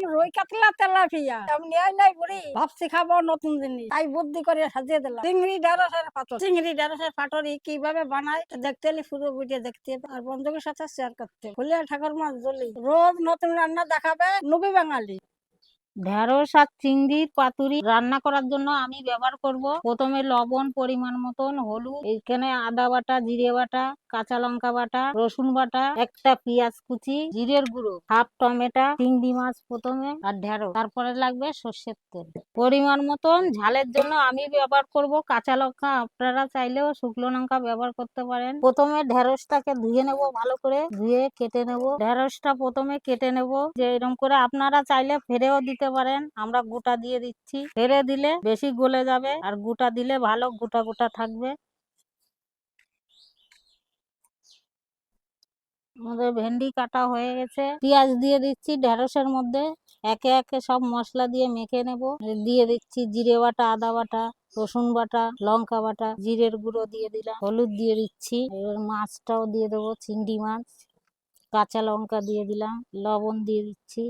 এখন রুই কাতলা তেলাপিয়া। আমি নিয়ে নাই বুড়ি, ভাবছি খাব নতুন জিনিস। তাই বুদ্ধি করে সাজিয়ে দিলাম। চিংড়ি, ঢেঁড়সের পাটর চিংড়ি, ঢেঁড়সের পাটরি কীভাবে বানায় দেখতে এলে পুরো ভিডিও দেখতে আর বন্ধুদের সাথে শেয়ার করতে হবে। ঠাকুর মাছ জলি রোজ নতুন রান্না দেখাবে নবী বাঙালি। ঢেঁড়স আর চিংড়ির পাতুরি রান্না করার জন্য আমি ব্যবহার করব। প্রথমে লবণ পরিমাণ মতন, হলুদ, এখানে আদা বাটা, জিরে বাটা, কাঁচা লঙ্কা বাটা, রসুন বাটা, একটা পেঁয়াজ কুচি, জিরের গুঁড়ো, হাফ টমেটো, চিংড়ি মাছ প্রথমে আর ঢেঁড়স। তারপরে লাগবে সর্ষের তেল। পরিমাণ মতন ঝালের জন্য আমি ব্যবহার করব কাঁচা লঙ্কা। আপনারা চাইলেও শুকনো লঙ্কা ব্যবহার করতে পারেন। প্রথমে ঢেঁড়সটাকে ধুয়ে নেব ভালো করে। ধুয়ে কেটে নেব। ঢেঁড়সটা প্রথমে কেটে নেব। যে এরকম করে আপনারা চাইলে ফেরেও দিতে পারেন, আমরা গোটা দিয়ে দিচ্ছি। ফেরে দিলে বেশি গলে যাবে আর গোটা দিলে ভালো গোটা গোটা থাকবে। আমাদের ভেন্ডি কাটা হয়ে গেছে। পেঁয়াজ দিয়ে দিচ্ছি ঢেঁড়সের মধ্যে। একে একে সব মশলা দিয়ে মেখে নেব। দিয়ে দিচ্ছি জিরে বাটা, আদা বাটা, রসুন বাটা, লঙ্কা বাটা, জিরের গুঁড়ো দিয়ে দিলাম। হলুদ দিয়ে দিচ্ছি। এবার মাছটাও দিয়ে দেবো, চিংড়ি মাছ। কাঁচা লঙ্কা দিয়ে দিলাম। লবণ দিয়ে দিচ্ছি।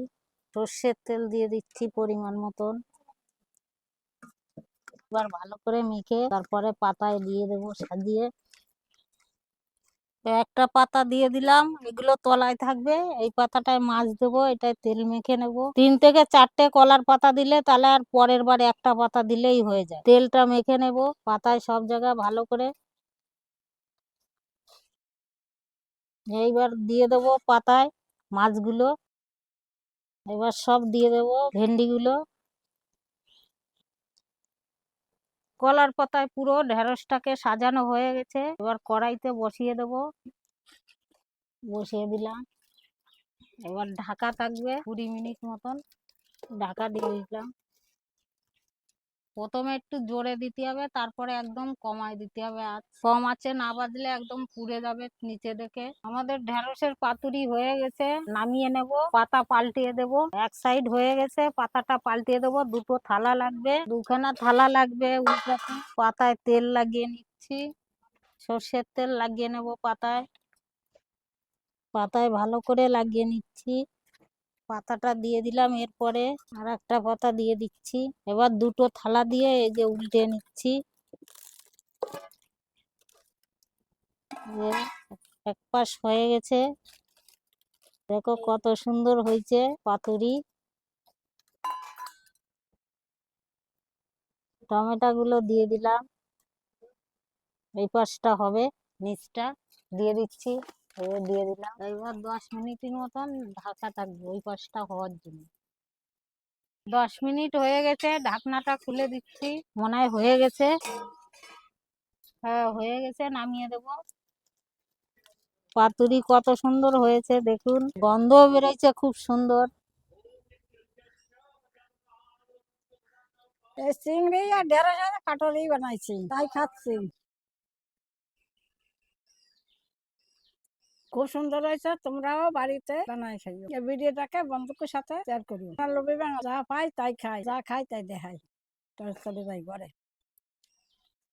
সর্ষের তেল দিয়ে দিচ্ছি পরিমাণ মতন। এবার ভালো করে মেখে তারপরে পাতায় দিয়ে দেবো সাজিয়ে। একটা পাতা দিয়ে দিলাম, এগুলো তলায় থাকবে। এই পাতাটায় মাছ দেবো, এটায় তেল মেখে নেব। তিন থেকে চারটে কলার পাতা দিলে তাহলে আর পরের বার একটা পাতা দিলেই হয়ে যায়। তেলটা মেখে নেব, পাতায় সব জায়গায় ভালো করে। এইবার দিয়ে দেবো পাতায় মাছগুলো। এবার সব দিয়ে দেব ভেন্ডিগুলো। কলার পাতায় পুরো ঢেঁড়সটাকে সাজানো হয়ে গেছে। এবার কড়াইতে বসিয়ে দেব। বসিয়ে দিলাম। এবার ঢাকা থাকবে কুড়ি মিনিট মতন। ঢাকা দিয়ে দিলাম। প্রথমে একটু জোরে দিতে হবে, তারপরে একদম কমায় দিতে হবে। আর কম আছে না বাজলে একদম পুড়ে যাবে নিচে দেখে। আমাদের ঢেঁড়সের পাতুরি হয়ে গেছে, নামিয়ে নেব, পাতা পাল্টিয়ে দেব। এক সাইড হয়ে গেছে, পাতাটা পাল্টিয়ে দেব, দুটো থালা লাগবে। দুখানা থালা লাগবে পাতায় তেল লাগিয়ে নিচ্ছি। সর্ষের তেল লাগিয়ে নেব পাতায়। পাতায় ভালো করে লাগিয়ে নিচ্ছি। পাতাটা দিয়ে দিলাম এরপরে আর একটা পাতা দিয়ে দিচ্ছি। এবার দুটো থালা দিয়ে এই যে উল্টে নিচ্ছি। এক পাশ হয়ে গেছে। দেখো কত সুন্দর হয়েছে পাতুরি। টমেটো গুলো দিয়ে দিলাম। এই পাশটা হবে নিচটা। দিয়ে দিচ্ছি। দিয়ে দিলাম। এবার দশ মিনিটের মতন ঢাকা থাকবে, ওই পাশটা হওয়ার জন্য। দশ মিনিট হয়ে গেছে, ঢাকনাটা খুলে দিচ্ছি। মনে হয় হয়ে গেছে। হ্যাঁ হয়ে গেছে, নামিয়ে দেব। পাতুরি কত সুন্দর হয়েছে, দেখুন। গন্ধ বেরোচ্ছে খুব সুন্দর। চিংড়ি আর ঢেঁড়সের পাটরি বানাইছি, তাই খাচ্ছি। খুব সুন্দর হয়েছে তোমরাও বাড়িতে বানাই খাইও। ভিডিওটাকে বন্ধুকের সাথে শেয়ার করিও। আর যা পাই তাই খাই যা খাই তাই দেখাই তরকারি যাই ঘরে।